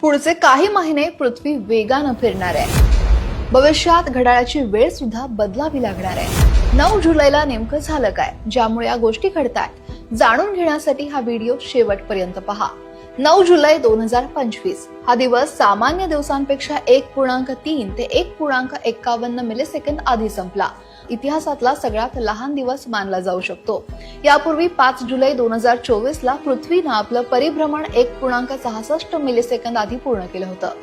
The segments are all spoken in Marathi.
पुढचे काही महिने पृथ्वी वेगानं फिरणार आहे. भविष्यात घड्याळाची वेळ सुद्धा बदलावी लागणार आहे. नऊ जुलैला नेमकं झालं काय? ज्यामुळे या गोष्टी घडतात जाणून घेण्यासाठी हा व्हिडिओ शेवटपर्यंत पहा. नऊ जुलै दोन हजार पंचवीस. हा दिवस सामान्य दिवसांपेक्षा एक पूर्णांक तीन ते एक पूर्णांक एक्कावन्न मिलीसेकंद आधी संपला. इतिहासातला सगळ्यात लहान दिवस मानला जाऊ शकतो. यापूर्वी पाच जुलै दोन हजार चोवीस ला पृथ्वीनं आपलं परिभ्रमण एक पूर्णांक सहासष्ट मिलीसेकंद आधी पूर्ण केलं होतं.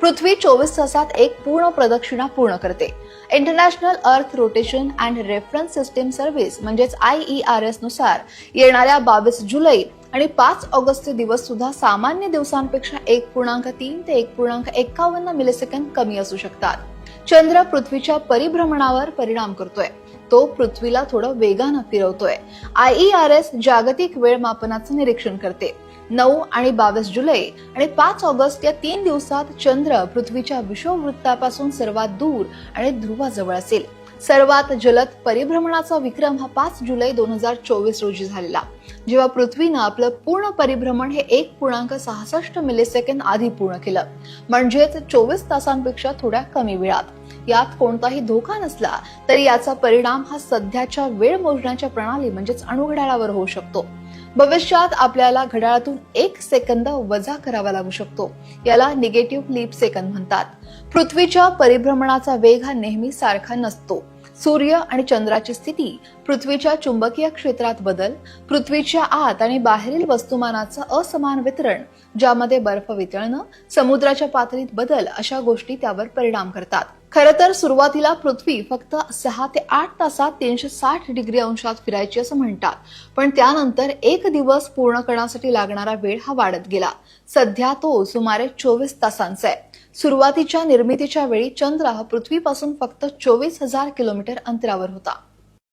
पृथ्वी चोवीस तासात एक पूर्ण प्रदक्षिणा पूर्ण करते. International earth rotation and reference system service म्हणजेच आय ई आर एसनुसार येणाऱ्या बावीस जुलै आणि पाच ऑगस्टचे दिवस सुद्धा सामान्य दिवसांपेक्षा एक पूर्णांक तीन ते एक पूर्णांक एक्कावन्न मिलीसेकंद कमी असू शकतात. चंद्र पृथ्वीच्या परिभ्रमणावर परिणाम करतोय. तो पृथ्वीला थोडं वेगानं फिरवतोय. आय ई आर एस जागतिक वेळ मापनाचं निरीक्षण करते. नऊ आणि बावीस जुलै आणि पाच ऑगस्ट या तीन दिवसात चंद्र पृथ्वीच्या विश्ववृत्तापासून सर्वात दूर आणि ध्रुवाजवळ असेल. सर्वात जलद परिभ्रमणाचा विक्रम हा पाच जुलै दोन हजार चोवीस रोजी झालेला. जेव्हा पृथ्वीनं आपलं पूर्ण परिभ्रमण हे एक पूर्णांक सहासष्ट मिली सेकंद आधी पूर्ण केलं. म्हणजेच चोवीस तासांपेक्षा थोड्या कमी वेळात. यात कोणताही धोका नसला तरी याचा परिणाम हा सध्याच्या वेळ मोजण्याच्या प्रणाली म्हणजेच अणुघड्याळावर होऊ शकतो. भविष्यात आपल्याला घड्याळातून एक सेकंद वजा करावा लागू शकतो. याला निगेटिव्ह लीप सेकंद म्हणतात. पृथ्वीच्या परिभ्रमणाचा वेग हा नेहमी सारखा नसतो. सूर्य आणि चंद्राची स्थिती पृथ्वीच्या चुंबकीय क्षेत्रात बदल पृथ्वीच्या आत आणि बाहेरील वस्तुमानाचं असमान वितरण ज्यामध्ये बर्फ वितळणं समुद्राच्या पातळीत बदल अशा गोष्टी त्यावर परिणाम करतात. खरं तर सुरुवातीला पृथ्वी फक्त सहा ते आठ तासात तीनशे साठ डिग्री अंशात फिरायची असं म्हणतात. पण त्यानंतर एक दिवस पूर्ण करण्यासाठी लागणारा वेळ हा वाढत गेला. सध्या तो सुमारे चोवीस तासांचा आहे. सुरुवातीच्या निर्मितीच्या वेळी चंद्र हा पृथ्वीपासून फक्त चोवीस हजार किलोमीटर अंतरावर होता.